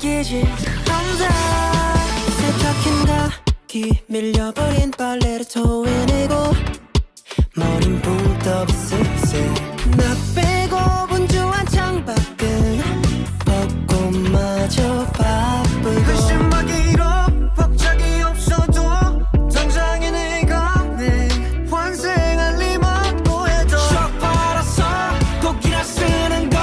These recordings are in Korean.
느끼지? 혼자 세척힌 닭이 밀려버린 빨래를 토해내고 머린 붕 떠고 쓱쓱. 나 빼고 분주한 창밖은 벚꽃마저 바쁘고. 글씨막이로 박자기 없어도 당장에 내가 내 환생할 리만 보여줘. 쫙 빨아서 독이라 쓰는 거.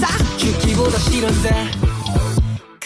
딱히 기보다 싫은데.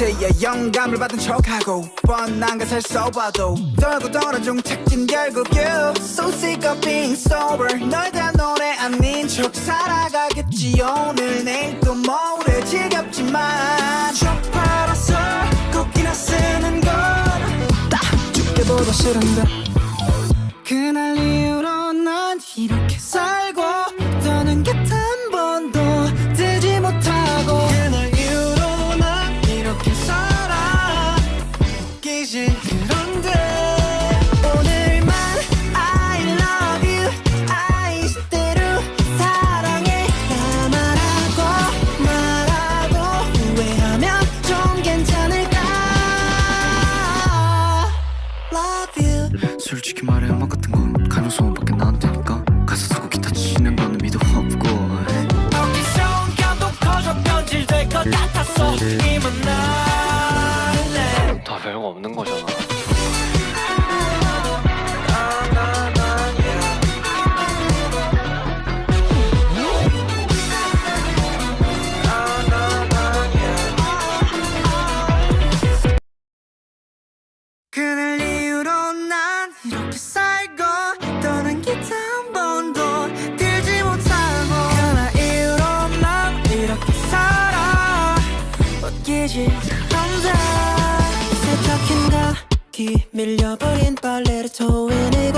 원한테야 영감을 받은 척하고 뻔한 것을 써봐도 떨고 떨어져 착진 결국 you. So sick of being sober. 널 대한 노래 아닌 척 살아가겠지. 오늘 내일 또 모레 지겹지만. 쫙 팔아서 곡이나 쓰는 건딱 죽게 보다 싫은데 웃기지 그런데. 오늘만 I love you. I 시대로 사랑해라 말하고 말하고 후회하면 좀 괜찮을까? Love you. 솔직히 말해 음악 같은 건 가능성밖에 나한테니까 가사 쓰고 기타 치는 거는 미도 없고. 어디서 온 감동 커져 변질될 것 같았 웃기지 그런데 세탁했나 기 밀려버린 빨래를 토해내